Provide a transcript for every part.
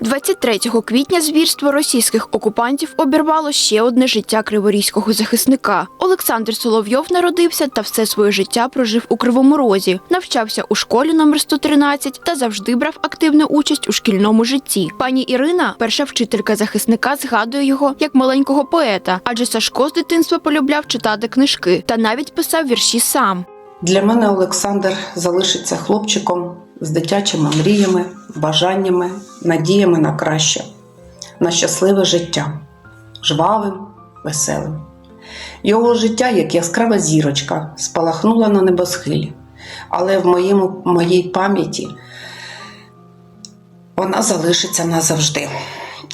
23 квітня звірство російських окупантів обірвало ще одне життя криворізького захисника. Олександр Соловйов народився та все своє життя прожив у Кривому Розі, навчався у школі номер 113 та завжди брав активну участь у шкільному житті. Пані Ірина, перша вчителька захисника, згадує його як маленького поета, адже Сашко з дитинства полюбляв читати книжки та навіть писав вірші сам. Для мене Олександр залишиться хлопчиком з дитячими мріями, бажаннями, надіями на краще, на щасливе життя, жвавим, веселим. Його життя, як яскрава зірочка, спалахнула на небосхилі, але в моєму, моїй пам'яті вона залишиться назавжди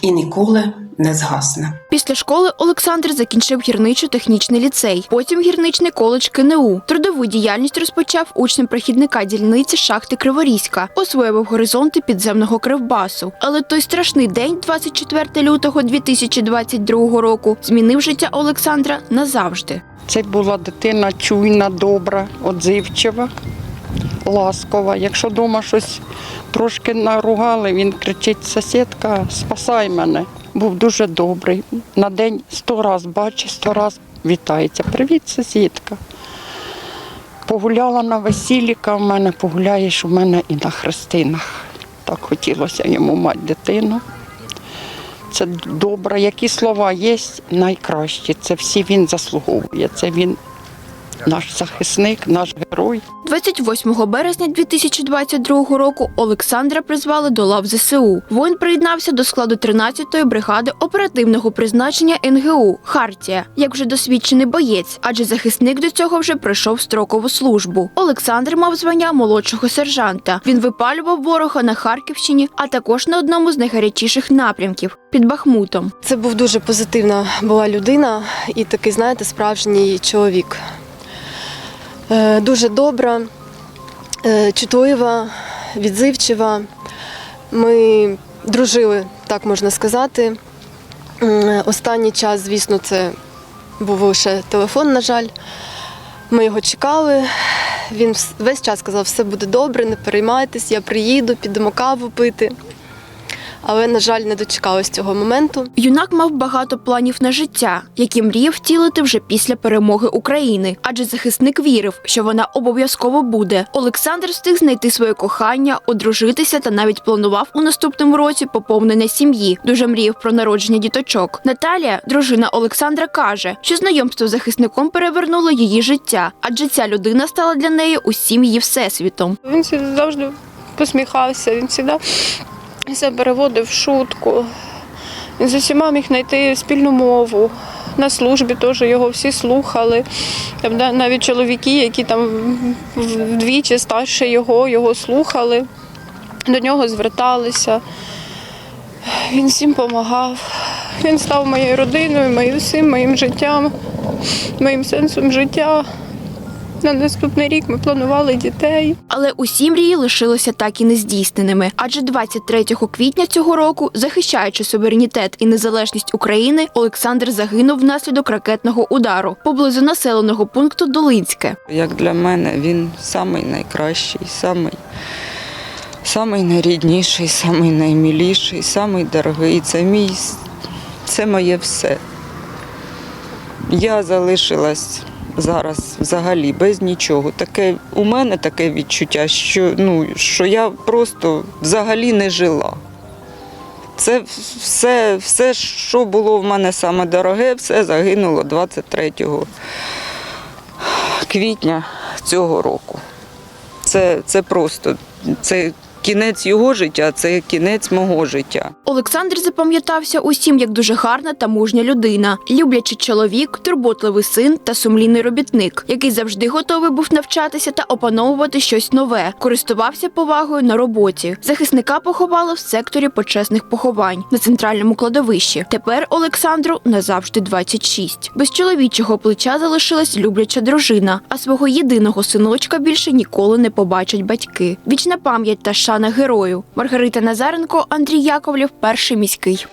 і ніколи не згасне. Після школи Олександр закінчив гірничо-технічний ліцей, потім гірничний коледж КНУ. Трудову діяльність розпочав учнем прохідника дільниці шахти Криворізька, освоював горизонти підземного кривбасу. Але той страшний день, 24 лютого 2022 року, змінив життя Олександра назавжди. Це була дитина чуйна, добра, отзивчива, ласкова. Якщо вдома щось трошки наругали, він кричить: сусідка, спасай мене. Був дуже добрий. На день сто раз бачить, сто раз вітається. Привіт, сусідка. Погуляла на весілліка в мене, погуляєш у мене і на хрестинах. Так хотілося йому мати дитину. Це добре. Які слова є найкращі. Це всі він заслуговує. Це він наш захисник, наш герой. 28 березня 2022 року Олександра призвали до лав ЗСУ. Воїн приєднався до складу 13-ї бригади оперативного призначення НГУ Хартія, як вже досвідчений боєць, адже захисник до цього вже пройшов строкову службу. Олександр мав звання молодшого сержанта. Він випалював ворога на Харківщині, а також на одному з найгарячіших напрямків під Бахмутом. Це був дуже позитивна була людина і такий, знаєте, справжній чоловік. Е, Дуже добра, е, чутлива, відзивчива. Ми дружили, так можна сказати. Останній час, звісно, це був лише телефон, на жаль. Ми його чекали. Він весь час сказав, все буде добре, не переймайтесь, я приїду, підемо каву пити. Але, на жаль, не дочекалась цього моменту. Юнак мав багато планів на життя, які мріяв втілити вже після перемоги України, адже захисник вірив, що вона обов'язково буде. Олександр встиг знайти своє кохання, одружитися та навіть планував у наступному році поповнення сім'ї. Дуже мріяв про народження діточок. Наталія, дружина Олександра, каже, що знайомство з захисником перевернуло її життя, адже ця людина стала для неї усім її всесвітом. Він завжди- завжди посміхався, він завжди все переводив в шутку. Він з усіма міг знайти спільну мову. На службі теж його всі слухали. Там навіть чоловіки, які там вдвічі старше його, його слухали, до нього зверталися. Він всім допомагав. Він став моєю родиною, моїм всім, моїм життям, моїм сенсом життя. На наступний рік ми планували дітей. Але усі мрії лишилися так і нездійсненими. Адже 23 квітня цього року, захищаючи суверенітет і незалежність України, Олександр загинув внаслідок ракетного удару поблизу населеного пункту Долинське. Як для мене він самий найкращий, самий, самий найрідніший, самий найміліший, самий дорогий. Це мій, це моє все. Я залишилась зараз взагалі без нічого. Таке, у мене таке відчуття, що, ну, що я просто взагалі не жила. Це все, все, що було в мене саме дороге, все загинуло 23 квітня цього року. Це, це просто це кінець його життя, це кінець мого життя. Олександр запам'ятався усім як дуже гарна та мужня людина, люблячий чоловік, турботливий син та сумлінний робітник, який завжди готовий був навчатися та опановувати щось нове, користувався повагою на роботі. Захисника поховали в секторі почесних поховань на центральному кладовищі. Тепер Олександру назавжди 26. Без чоловічого плеча залишилась любляча дружина, а свого єдиного синочка більше ніколи не побачать батьки. Вічна пам'ять та шана герою. Маргарита Назаренко, Андрій Яковлів, перший міський.